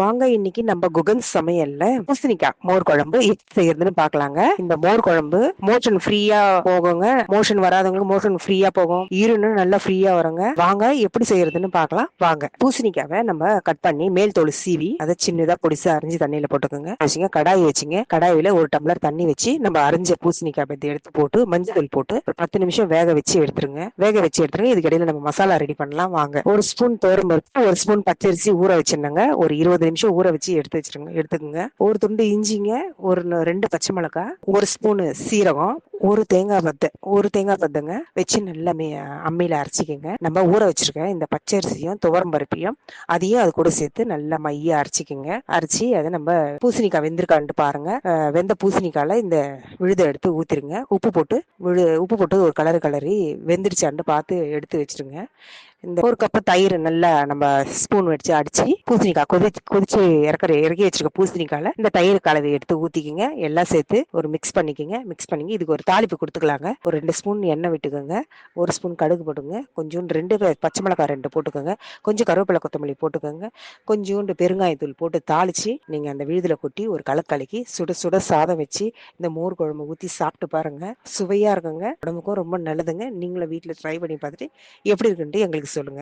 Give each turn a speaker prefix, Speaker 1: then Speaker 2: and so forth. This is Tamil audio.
Speaker 1: வாங்க இன்னைக்கு நம்ம குகன் சமையல்ல பூசணிக்காய் மோர் குழம்பு எப்படி செய்யறதுன்னு பார்க்கலாங்க இந்த மோர் குழம்பு மோஷன் ஃப்ரீயா போகுங்க. மோஷன் வராதவங்களுக்கு மோஷன் ஃப்ரீயா போகும். ஈரனு நல்லா ஃப்ரீயா வருங்க. வாங்க எப்படி செய்யறதுன்னு பார்க்கலாம் வாங்க பூசணிக்காவை நம்ம கட் பண்ணி மேல் தோல் சீவி அதை சின்னதா பொடிசா அரிஞ்சு தண்ணியில போட்டுக்கோங்க. வச்சுங்க கடாய் வச்சுங்க. கடாயில ஒரு டம்ளர் தண்ணி வச்சு நம்ம அரிஞ்ச பூசணிக்காய் பத்தி எடுத்து போட்டு மஞ்சள் தூள் போட்டு ஒரு பத்து நிமிஷம் வேக வச்சு எடுத்துருங்க. வேக வச்சு எடுத்துருங்க. இதுக்கு இடையில நம்ம மசாலா ரெடி பண்ணலாம். வாங்க ஒரு ஸ்பூன் பருப்பு ஒரு ஸ்பூன் பச்சரிசி ஊற வச்சிருந்தாங்க ஒரு இருபது நிமிஷம் ஊற வச்சு எடுத்து வச்சிருங்க எடுத்துக்கோங்க. ஒரு துண்டு இஞ்சிங்க ஒரு ரெண்டு பச்சை மிளகாய் ஒரு ஸ்பூனு சீரகம் ஒரு தேங்காய் பத்து ஒரு தேங்காய் பத்துங்க. வச்சு நல்லா அம்மியில அரைச்சிக்கோங்க. நம்ம ஊற வச்சிருக்க இந்த பச்சரிசியும் துவரம் பருப்பையும் அதையும் அது கூட சேர்த்து நல்லா மைய அரைச்சிக்கோங்க. அரைச்சி அதை நம்ம பூசணிக்காய் வெந்திருக்கான்ட்டு பாருங்க. வெந்த பூசணிக்கால இந்த விழுதை எடுத்து ஊத்திருங்க. உப்பு போட்டு விழு உப்பு போட்டு ஒரு கலர் கலரி வெந்துருச்சான்னு பார்த்து எடுத்து வச்சிருங்க. இந்த ஒரு கப்பு தயிர் நல்லா நம்ம ஸ்பூன் வச்சு அடிச்சு பூசணிக்காய் கொதிச்சு கொதிச்சு இறக்குற இறக்கி வச்சிருக்க பூசணிக்காயில இந்த தயிர் கலவை எடுத்து ஊத்திக்கிங்க. எல்லாம் சேர்த்து ஒரு மிக்ஸ் பண்ணிக்கங்க. மிக்ஸ் பண்ணிக்கி இதுக்கு ஒரு தாளிப்பு கொடுத்துக்கலாங்க. ஒரு ரெண்டு ஸ்பூன் எண்ணெய் விட்டுக்கோங்க. ஒரு ஸ்பூன் கடுகு போட்டுங்க கொஞ்சோண்டு ரெண்டு பச்சை மிளகாய் ரெண்டு போட்டுக்கோங்க. கொஞ்சம் கருவேப்பிலை கொத்தமல்லி போட்டுக்கோங்க. கொஞ்சோண்டு பெருங்காயத்தூள் போட்டு தாளிச்சு நீங்க அந்த விழுதுல கொட்டி ஒரு கலக்கலக்கி சுட சுட சாதம் வச்சு இந்த மோர் குழம்பு ஊத்தி சாப்பிட்டு பாருங்க. சுவையா இருக்குங்க. உடம்புக்கும் ரொம்ப நல்லதுங்க. நீங்களும் வீட்டுல ட்ரை பண்ணி பார்த்துட்டு எப்படி இருக்குன்ட்டு எங்களுக்கு சொல்லுங்க